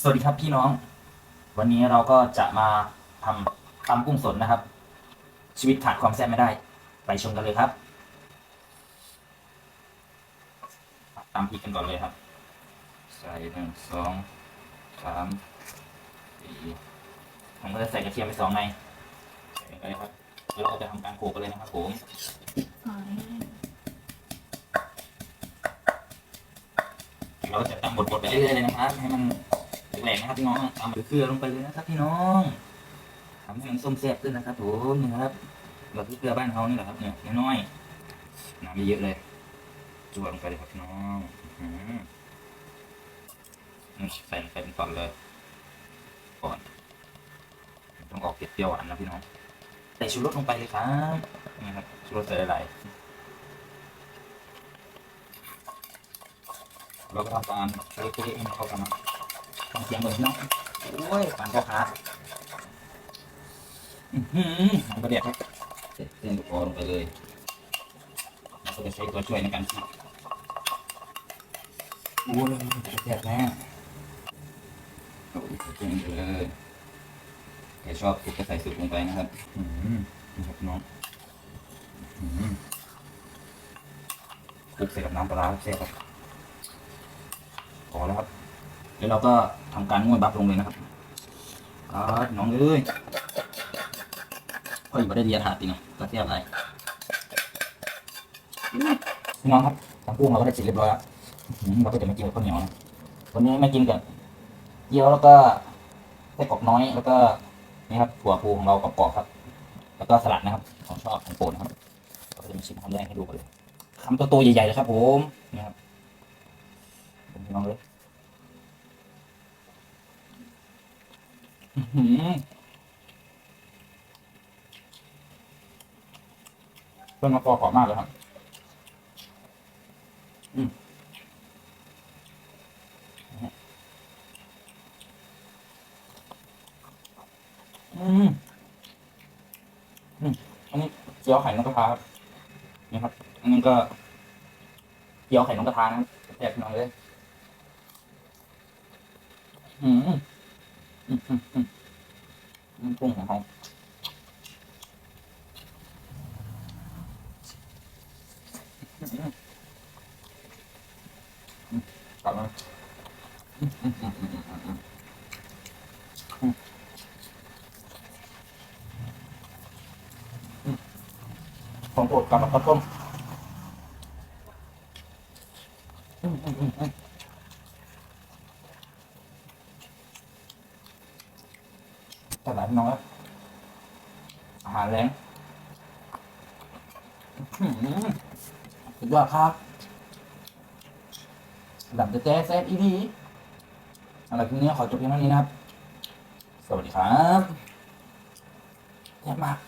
สวัสดีครับพี่น้อง วันนี้เราก็จะมาทำตำกุ้งสดนะครับ ชีวิตขาดความแซ่บไม่ได้ ไปชมกันเลยครับตำพริกกันก่อนเลยครับ ใส่หนึ่งสองสามสี่ผมก็จะใส่กระเทียมไปสองในใส่ไปเลยครับแล้วเราก็จะทำการโขลกกันเลยนะครับผมเราก็จะตำบดๆไปเรื่อยๆเลยนะครับ ให้มันแหลกๆนะครับพี่น้องตาเกลือลงไปเลยนะครับพี่น้องทำให้มันส้มแซ่บขึ้นนะครับผมนี่ครับเราคือเกลือบ้านเขานี่แหละครับเนี่ยน้อยๆน้ำไม่เยอะเลยจวดลงไปเลยครับพี่น้องอื้อหือนี่ใส่ลงไปเป็นตอนเลยก่อนต้องออกเปรี้ยวหวานนะพี่น้องใส่ชูรสลงไปเลยครับนี่ครับชูรสใส่หลายเราก็ทำการใช้เกลือให้มันเข้ากันนะ ฟังเสียงก่อนพี่น้องโอ้ยปานพ่อค้าอือหือหางกระเดียดครับเสร็จเส้นกอลงไปเลยเราก็จะใช้ตัวช่วยในการขีดโอ้ยกระเดียดแน่โอ้ยเก่งเลยใครชอบสุกก็ใส่สุกลงไปนะครับ อืมนี่ครับพี่น้องอืมคลุกใส่กับน้ำปลาร้าแซ่บครับพอแล้วครับ เดี๋ยวเราก็ทำการนวดบัฟลงเลยนะครับอ่าน้องเอ้ยก็อยู่ไม่ได้เรียนหาดจริงนะก็เทียบอะไรพี่น้องครับทำกุ้งเราก็ได้เสร็จเรียบร้อยแล้วเราก็จะไม่กินกับข้าวเหนียวนะวันนี้ไม่กินกับเกี๊ยวแล้วก็ไส้กรอกน้อยแล้วก็นี่ครับถั่วพูของเรากรอบๆครับ แล้วก็สลัดนะครับ ของชอบของโปรดนะครับเราก็จะมาชิมคำแรกให้ดูกันเลยคำโตๆใหญ่ๆเลยครับผมนี่ครับผมพี่น้องเลย อื้อหือ ต้นมะกอกรอบมากเลยครับอืมอืมอันนี้เกี๊ยวไข่นกกระทาครับนี่ครับ อันนี้ก็เกี๊ยวไข่นกกระทานะครับแจกพี่น้องเลยอืม กุ้งหอมกลับมาของโปรดกลับมาข้าวต้ม ตลาดน้อยอาหารแรงสุดยอดครับดับจะแจ๊สแซ่บอีพีอะไรทีนี้ขอจบเพียงเท่านี้นะครับ สวัสดีครับแย่มาก